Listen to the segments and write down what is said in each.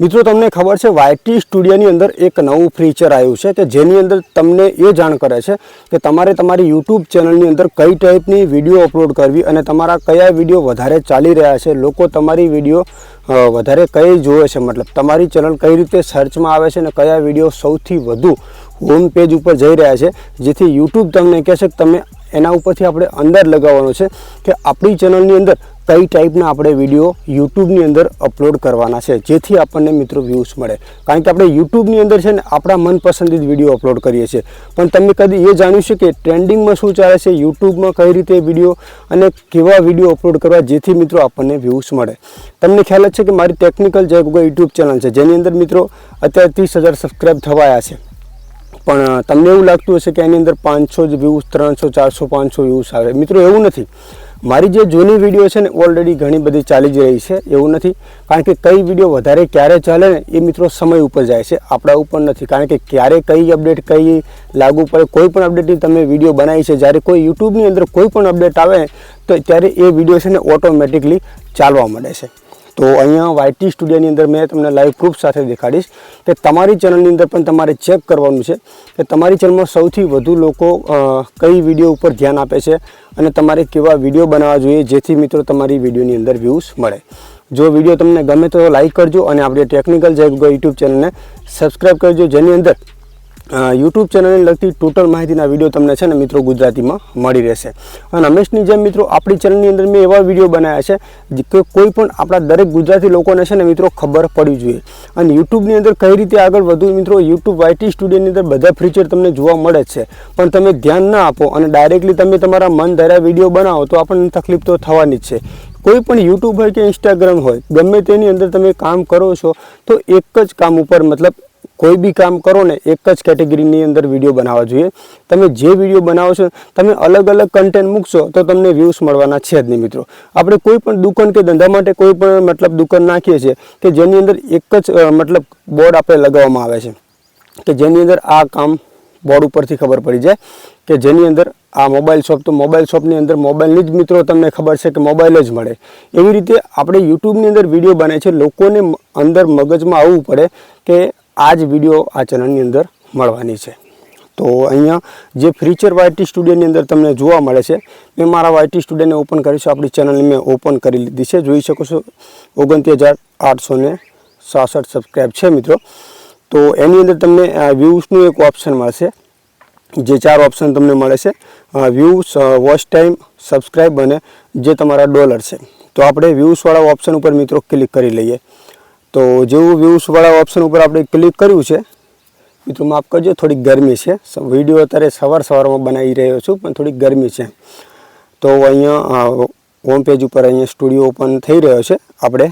મિત્રો, તમને ખબર છે વાયટી સ્ટુડિયોની અંદર એક નવું ફીચર આવ્યું છે કે જેની અંદર તમને એ જાણ કરે છે કે તમારે તમારી યુટ્યુબ ચેનલની અંદર કઈ ટાઈપની વીડિયો અપલોડ કરવી અને તમારા કયા વીડિયો વધારે ચાલી રહ્યા છે, લોકો તમારી વીડિયો વધારે કઈ જોવે છે, મતલબ તમારી ચેનલ કઈ રીતે સર્ચમાં આવે છે અને કયા વીડિયો સૌથી વધુ હોમ પેજ ઉપર જઈ રહ્યા છે, જેથી યુટ્યુબ તમને કહેશે કે તમે એના ઉપરથી આપણે અંદર લગાવવાનો છે કે આપણી ચેનલની અંદર કઈ ટાઈપના આપણે વીડિયો યુટ્યુબની અંદર અપલોડ કરવાના છે, જેથી આપણને મિત્રો વ્યૂઝ મળે. કારણ કે આપણે યુટ્યુબની અંદર છે ને આપણા મનપસંદિત વીડિયો અપલોડ કરીએ છીએ. પણ તમે કદી એ જાણ્યું છે કે ટ્રેન્ડિંગમાં શું ચાલે છે, યુટ્યુબમાં કઈ રીતે વીડિયો અને કેવા વીડિયો અપલોડ કરવા જેથી મિત્રો આપણને વ્યૂઝ મળે. તમને ખ્યાલ જ છે કે મારી ટેકનિકલ જે યુટ્યુબ ચેનલ છે, જેની અંદર મિત્રો અત્યારે ત્રીસ હજાર સબસ્ક્રાઈબ થવાયા છે. પણ તમને એવું લાગતું હશે કે એની અંદર પાંચસો જ વ્યૂઝ ત્રણસો, ચારસો, પાંચસો વ્યૂઝ આવે. મિત્રો, એવું નથી. મારી જે જૂની વીડિયો છે ને ઓલરેડી ઘણી બધી ચાલી જ રહી છે, એવું નથી. કારણ કે કઈ વીડિયો વધારે ક્યારે ચાલે ને, એ મિત્રો સમય ઉપર જાય છે. આપણા ઉપર નથી. કારણ કે ક્યારે કઈ અપડેટ કઈ લાગુ પડે, કોઈ પણ અપડેટની તમે વીડિયો બનાવી છે, જ્યારે કોઈ યુટ્યુબની અંદર કોઈ પણ અપડેટ આવે તો ત્યારે એ વીડિયો છે ને ઓટોમેટિકલી ચાલવા મળે છે. તો અહીંયા વાયટી સ્ટુડિયોની અંદર મેં તમને લાઈવ પ્રૂફ સાથે દેખાડીશ કે તમારી ચેનલની અંદર પણ તમારે ચેક કરવાનું છે કે તમારી ચેનલમાં સૌથી વધુ લોકો કઈ વીડિયો ઉપર ધ્યાન આપે છે અને તમારે કેવા વીડિયો બનાવવા જોઈએ જેથી મિત્રો તમારી વિડીયોની અંદર વ્યૂઝ મળે. જો વીડિયો તમને ગમે તો લાઈક કરજો અને આપણી ટેકનિકલ જે યુટ્યુબ ચેનલને સબસ્ક્રાઈબ કરજો જેની અંદર યુટ્યુબ ચેનલને લગતી ટોટલ માહિતીના વીડિયો તમને છે ને મિત્રો ગુજરાતીમાં મળી રહેશે. અને હંમેશની જેમ મિત્રો આપણી ચેનલની અંદર મેં એવા વીડિયો બનાવ્યા છે કે કોઈ પણ આપણા દરેક ગુજરાતી લોકોને છે ને મિત્રો ખબર પડવી જોઈએ. અને યુટ્યુબની અંદર કઈ રીતે આગળ વધુ મિત્રો યુટ્યુબ વાયટી સ્ટુડિયોની અંદર બધા ફીચર તમને જોવા મળે છે. પણ તમે ધ્યાન ના આપો અને ડાયરેક્ટલી તમે તમારા મન ધર્યા વીડિયો બનાવો તો આપણને તકલીફ તો થવાની જ છે. કોઈ પણ યુટ્યુબ હોય કે ઇન્સ્ટાગ્રામ હોય, ગમે તેની અંદર તમે કામ કરો છો, તો એક જ કામ ઉપર મતલબ કોઈ બી કામ કરો ને, એક જ કેટેગરીની અંદર વીડિયો બનાવવા જોઈએ. તમે જે વીડિયો બનાવો છો, તમે અલગ અલગ કન્ટેન્ટ મૂકશો, તો તમને વ્યૂઝ મળવાના છે જ નહીં મિત્રો. આપણે કોઈ પણ દુકાન કે ધંધા માટે કોઈ પણ મતલબ દુકાન નાખીએ છીએ કે જેની અંદર એક જ મતલબ બોર્ડ આપણે લગાવવામાં આવે છે. કે જેની અંદર આ કામ બોર્ડ ઉપરથી ખબર પડી જાય કે જેની અંદર આ મોબાઈલ શોપ તો મોબાઈલ શોપની અંદર મોબાઈલની જ મિત્રો તમને ખબર છે કે મોબાઈલ જ મળે. એવી રીતે આપણે યુટ્યુબની અંદર વીડિયો બને છે લોકોને અંદર મગજમાં આવવું પડે કે આ જ વીડિયો આ ચેનલની અંદર મળવાની છે. તો અહીંયા જે ફ્રીચર વાયટી સ્ટુડિયોની અંદર તમને જોવા મળે છે, મેં મારા વાયટી સ્ટુડિયોને ઓપન કરીશું આપણી ચેનલને મેં ઓપન કરી લીધી છે. જોઈ શકો છો, ઓગણત્રીસ હજાર આઠસો સાસઠ સબસ્ક્રાઈબ છે મિત્રો. તો એની અંદર તમને વ્યૂઝનું એક ઓપ્શન મળશે. જે ચાર ઓપ્શન તમને મળે છે વ્યૂઝ વોચ ટાઈમ સબસ્ક્રાઈબ અને જે તમારા ડોલર છે. તો આપણે વ્યૂઝવાળા ઓપ્શન ઉપર મિત્રો ક્લિક કરી લઈએ. તો જેવું વ્યૂઝવાળા ઓપ્શન ઉપર આપણે ક્લિક કર્યું છે, મિત્રો માફ કરજો, થોડીક ગરમી છે. વીડિયો અત્યારે સવાર સવારમાં બનાવી રહ્યો છું, પણ થોડીક ગરમી છે. તો અહીંયા હોમ પેજ ઉપર અહીંયા સ્ટુડિયો ઓપન થઈ રહ્યો છે. આપણે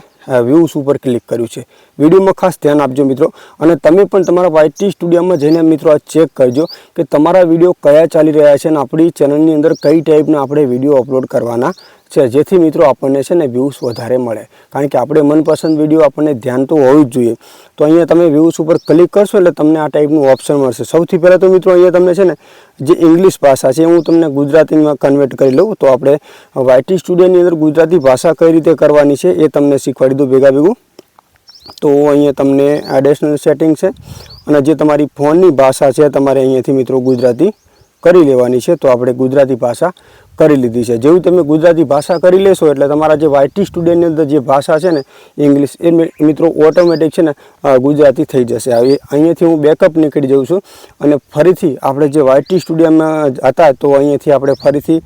વ્યૂઝ ઉપર ક્લિક કર્યું છે. વિડીયોમાં ખાસ ધ્યાન આપજો, મિત્રો. અને તમે પણ તમારા વાયટી સ્ટુડિયોમાં જઈને, મિત્રો, આ ચેક કરજો કે તમારા વીડિયો કયા ચાલી રહ્યા છે અને આપણી ચેનલની અંદર કઈ ટાઈપના આપણે વીડિયો અપલોડ કરવાના છે, જેથી મિત્રો આપણને છે ને વ્યૂઝ વધારે મળે. કારણ કે આપણે મનપસંદ વીડિયો આપણને ધ્યાન તો હોવું જ જોઈએ. તો અહીંયા તમે વ્યૂઝ ઉપર ક્લિક કરશો એટલે તમને આ ટાઈપનું ઓપ્શન મળશે. સૌથી પહેલાં તો મિત્રો અહીંયા તમને છે ને જે ઇંગ્લિશ ભાષા છે, હું તમને ગુજરાતીમાં કન્વર્ટ કરી લઉં. તો આપણે વાયટી સ્ટુડિયોની અંદર ગુજરાતી ભાષા કઈ રીતે કરવાની છે એ તમને શીખવાડી દઉં ભેગા ભેગું. તો અહીંયા તમને એડિશનલ સેટિંગ છે અને જે તમારી ફોનની ભાષા છે તમારે અહીંયાથી મિત્રો ગુજરાતી કરી લેવાની છે. તો આપણે ગુજરાતી ભાષા કરી લીધી છે. જેવું તમે ગુજરાતી ભાષા કરી લેશો એટલે તમારા જે વાયટી સ્ટુડિયોની અંદર જે ભાષા છે ને ઇંગ્લિશ એ મિત્રો ઓટોમેટિક છે ને ગુજરાતી થઈ જશે. અહીંયાથી હું બેકઅપ નીકળી જાઉં છું અને ફરીથી આપણે જે વાયટી સ્ટુડિયોમાં હતા તો અહીંયાથી આપણે ફરીથી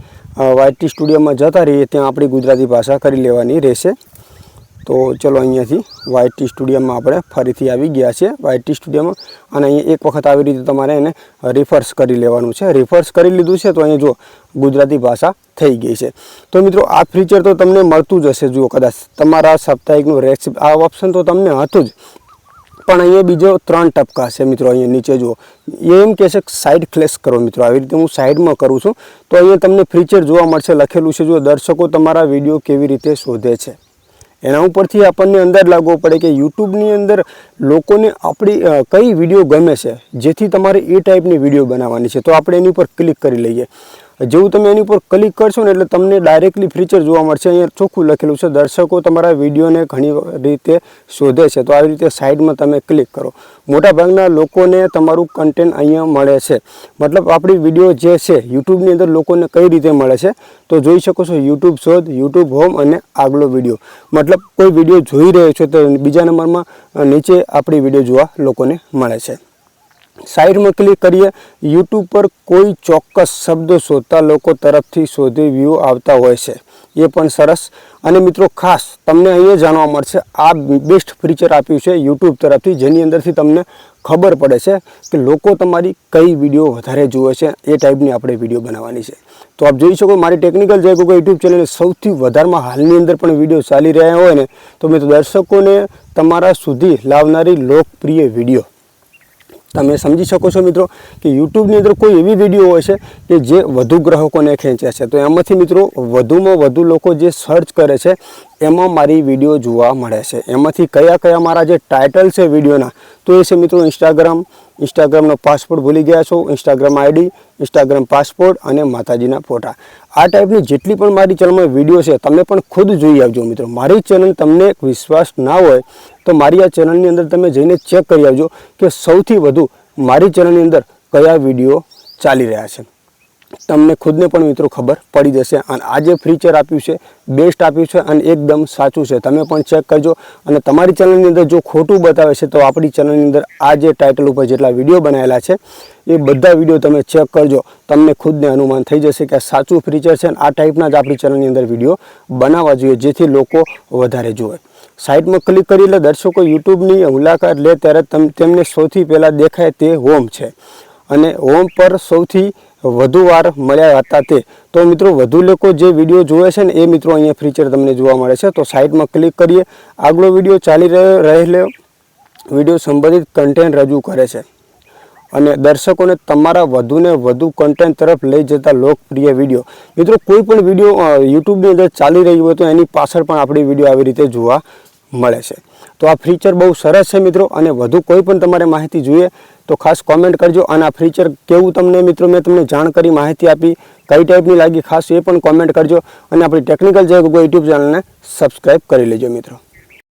વાયટી સ્ટુડિયોમાં જતા રહીએ, ત્યાં આપણી ગુજરાતી ભાષા કરી લેવાની રહેશે. તો ચલો અહીંયાથી વાયટી સ્ટુડિયોમાં આપણે ફરીથી આવી ગયા છે ટી સ્ટુડિયોમાં અને અહીંયા એક વખત આવી રીતે તમારે એને રિફર્સ કરી લેવાનું છે. રિફર્સ કરી લીધું છે તો અહીંયા જો ગુજરાતી ભાષા થઈ ગઈ છે. તો મિત્રો, આ ફીચર તો તમને મળતું જ હશે જુઓ કદાચ. તમારા સાપ્તાહિકનું રેસિપ આ ઓપ્શન તો તમને હતું જ. પણ અહીંયા બીજો ત્રણ ટપકા છે મિત્રો અહીંયા નીચે જુઓ. એમ કહે છે કે સાઈડ ક્લેશ કરો મિત્રો. આવી રીતે હું સાઈડમાં કરું છું. તો અહીંયા તમને ફીચર જોવા મળશે. લખેલું છે જો દર્શકો તમારા વીડિયો કેવી રીતે શોધે છે. એના ઉપરથી આપણને અંદાજ લાગવો પડે કે યુટ્યુબની અંદર લોકોને આપણી કઈ વીડિયો ગમે છે, જેથી તમારે એ ટાઈપની વીડિયો બનાવવાની છે. તો આપણે એની ઉપર ક્લિક કરી લઈએ. જેવું તમે એની ઉપર ક્લિક કરશો ને એટલે તમને ડાયરેક્ટલી ફીચર જોવા મળશે. અહીંયા ચોખ્ખું લખેલું છે, દર્શકો તમારા વિડીયોને ઘણી રીતે શોધે છે. તો આવી રીતે સાઈડમાં તમે ક્લિક કરો. મોટાભાગના લોકોને તમારું કન્ટેન્ટ અહીંયા મળે છે. મતલબ આપણી વીડિયો જે છે, યુટ્યુબની અંદર લોકોને કઈ રીતે મળે છે? તો જોઈ શકો છો, યુટ્યુબ શોધ, યુટ્યુબ હોમ અને આગલો વીડિયો. મતલબ કોઈ વીડિયો જોઈ રહ્યો છો તો બીજા નંબરમાં નીચે આપણી વીડિયો જોવા લોકોને મળે છે. સાઈડમાં ક્લિક કરીએ યુટ્યુબ પર કોઈ ચોક્કસ શબ્દો શોધતા લોકો તરફથી શોધી વ્યૂ આવતા હોય છે. એ પણ સરસ. અને મિત્રો, ખાસ તમને અહીંયા જાણવા મળશે, આ બેસ્ટ ફીચર આપ્યું છે યુટ્યુબ તરફથી, જેની અંદરથી તમને ખબર પડે છે કે લોકો તમારી કઈ વીડિયો વધારે જુએ છે, એ ટાઈપની આપણે વીડિયો બનાવવાની છે. તો આપ જોઈ શકો મારી ટેકનિકલ જય ગોગો યુટ્યુબ ચેનલ સૌથી વધારેમાં હાલની અંદર પણ વીડિયો ચાલી રહ્યા હોય ને, તો મિત્રો દર્શકોને તમારા સુધી લાવનારી લોકપ્રિય વીડિયો તમે સમજી શકો છો મિત્રો કે યુટ્યુબની અંદર કોઈ એવી વીડિયો હોય છે કે જે વધુ ગ્રાહકોને ખેંચે છે. તો એમાંથી મિત્રો વધુમાં વધુ લોકો જે સર્ચ કરે છે એમાં મારી વીડિયો જોવા મળે છે. એમાંથી કયા કયા મારા જે ટાઇટલ છે વિડીયોના તો એ છે મિત્રો ઇન્સ્ટાગ્રામ ઇન્સ્ટાગ્રામનો પાસપોર્ટ ભૂલી ગયા છો. ઇન્સ્ટાગ્રામ આઈડી ઇન્સ્ટાગ્રામ પાસપોર્ટ અને માતાજીના ફોટા. આ ટાઈપની જેટલી પણ મારી ચેનલમાં વીડિયો છે, તમે પણ ખુદ જોઈ આવજો મિત્રો. મારી ચેનલ તમને વિશ્વાસ ના હોય, તો મારી આ ચેનલની અંદર તમે જઈને ચેક કરી આવજો કે સૌથી વધુ મારી ચેનલની અંદર કયા વીડિયો ચાલી રહ્યા છે. તમને ખુદને પણ મિત્રો ખબર પડી જશે. અને આ જે ફીચર આપ્યું છે બેસ્ટ આપ્યું છે અને એકદમ સાચું છે. તમે પણ ચેક કરજો. અને તમારી ચેનલની અંદર જો ખોટું બતાવે છે, તો આપણી ચેનલની અંદર આ જે ટાઇટલ ઉપર જેટલા વીડિયો બનાવેલા છે, એ બધા વીડિયો તમે ચેક કરજો. તમને ખુદને અનુમાન થઈ જશે કે સાચું ફીચર છે અને આ ટાઈપના જ આપણી ચેનલની અંદર વીડિયો બનાવવા જોઈએ, જેથી લોકો વધારે જુએ. સાઇટમાં ક્લિક કરી એટલે દર્શકો યુટ્યુબની મુલાકાત લે, ત્યારે તમ, તેમને સૌથી પહેલાં દેખાય તે હોમ છે. અને હોમ પર સૌથી વધુ વાર મળ્યા હતા તે. તો મિત્રો, વધુ લોકો જે વીડિયો જોવે છે ને, એ મિત્રો અહીંયા ફીચર તમને જોવા મળે છે. તો સાઇટમાં ક્લિક કરીએ. આગલો વીડિયો ચાલી રહ્યો રહેલો વીડિયો સંબંધિત કન્ટેન્ટ રજૂ કરે છે. અને દર્શકોને તમારા વધુને વધુ કન્ટેન્ટ તરફ લઈ જતા લોકપ્રિય વીડિયો મિત્રો, કોઈ પણ વીડિયો યુટ્યુબની અંદર ચાલી રહ્યું હોય તો એની પાછળ પણ આપણી વીડિયો આવી રીતે જોવા મળે છે. તો આ ફીચર બહુ સરસ છે મિત્રો. અને વધુ કોઈ પણ તમારે માહિતી જોઈએ તો ખાસ કોમેન્ટ કરજો. અને આ ફીચર કેવું તમને મિત્રો, મેં તમને જાણ કરી માહિતી આપી. કઈ ટાઈપની લાગી, ખાસ એ પણ કોમેન્ટ કરજો. અને આપણી ટેકનિકલ જે યુટ્યુબ ચેનલને સબસ્ક્રાઈબ કરી લેજો મિત્રો.